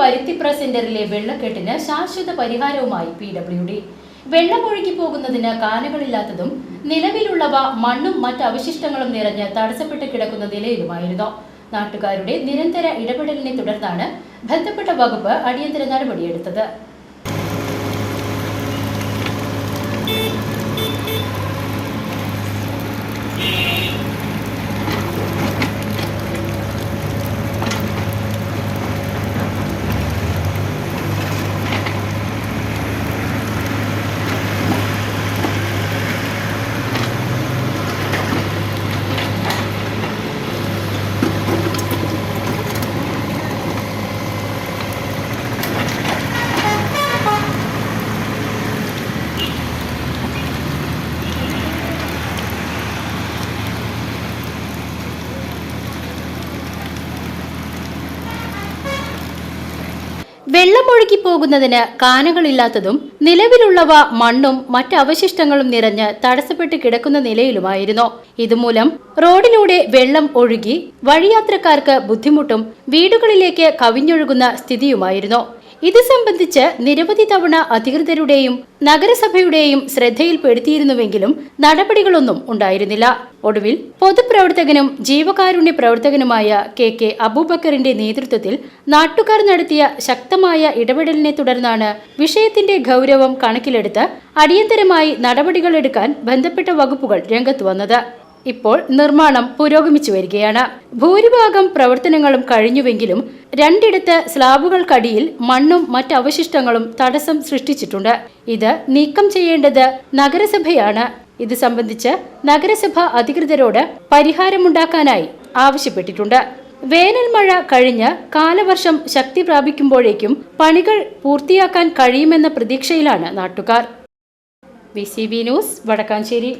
Paruthipra സെന്ററിലെ വെള്ളക്കെട്ടിന് ശാശ്വത പരിഹാരവുമായി പി ഡബ്ല്യു ഡി. വെള്ളമൊഴുകി പോകുന്നതിന് കാനകളില്ലാത്തതും നിലവിലുള്ളവ മണ്ണും മറ്റ് അവശിഷ്ടങ്ങളും നിറഞ്ഞ് തടസ്സപ്പെട്ട് കിടക്കുന്ന നിലയിലുമായിരുന്നു. നാട്ടുകാരുടെ നിരന്തര ഇടപെടലിനെ തുടർന്നാണ് ബന്ധപ്പെട്ട വകുപ്പ് അടിയന്തര നടപടിയെടുത്തത്. വെള്ളമൊഴുകി പോകുന്നതിന് കാനകളില്ലാത്തതും നിലവിലുള്ളവ മണ്ണും മറ്റ് അവശിഷ്ടങ്ങളും നിറഞ്ഞ് തടസ്സപ്പെട്ട് കിടക്കുന്ന നിലയിലുമായിരുന്നു. ഇതുമൂലം റോഡിലൂടെ വെള്ളം ഒഴുകി വഴിയാത്രക്കാർക്ക് ബുദ്ധിമുട്ടും വീടുകളിലേക്ക് കവിഞ്ഞൊഴുകുന്ന സ്ഥിതിയുമായിരുന്നു. ഇത് സംബന്ധിച്ച് നിരവധി തവണ അധികൃതരുടെയും നഗരസഭയുടെയും ശ്രദ്ധയിൽപ്പെടുത്തിയിരുന്നുവെങ്കിലും നടപടികളൊന്നും ഉണ്ടായിരുന്നില്ല. ഒടുവിൽ പൊതുപ്രവർത്തകനും ജീവകാരുണ്യ പ്രവർത്തകനുമായ കെ കെ അബൂബക്കറിന്റെ നേതൃത്വത്തിൽ നാട്ടുകാർ നടത്തിയ ശക്തമായ ഇടപെടലിനെ തുടർന്നാണ് വിഷയത്തിന്റെ ഗൗരവം കണക്കിലെടുത്ത് അടിയന്തരമായി നടപടികളെടുക്കാൻ ബന്ധപ്പെട്ട വകുപ്പുകൾ രംഗത്ത് വന്നത്. ഇപ്പോൾ നിർമ്മാണം പുരോഗമിച്ചു വരികയാണ്. ഭൂരിഭാഗം പ്രവർത്തനങ്ങളും കഴിഞ്ഞുവെങ്കിലും രണ്ടിടത്ത് സ്ലാബുകൾക്കടിയിൽ മണ്ണും മറ്റ് അവശിഷ്ടങ്ങളും തടസ്സം സൃഷ്ടിച്ചിട്ടുണ്ട്. ഇത് നീക്കം ചെയ്യേണ്ടത് നഗരസഭയാണ്. ഇത് സംബന്ധിച്ച് നഗരസഭ അധികൃതരോട് പരിഹാരമുണ്ടാക്കാനായി ആവശ്യപ്പെട്ടിട്ടുണ്ട്. വേനൽ മഴ കഴിഞ്ഞ് കാലവർഷം ശക്തി പ്രാപിക്കുമ്പോഴേക്കും പണികൾ പൂർത്തിയാക്കാൻ കഴിയുമെന്ന പ്രതീക്ഷയിലാണ് നാട്ടുകാർ. B news Vadakkanchery.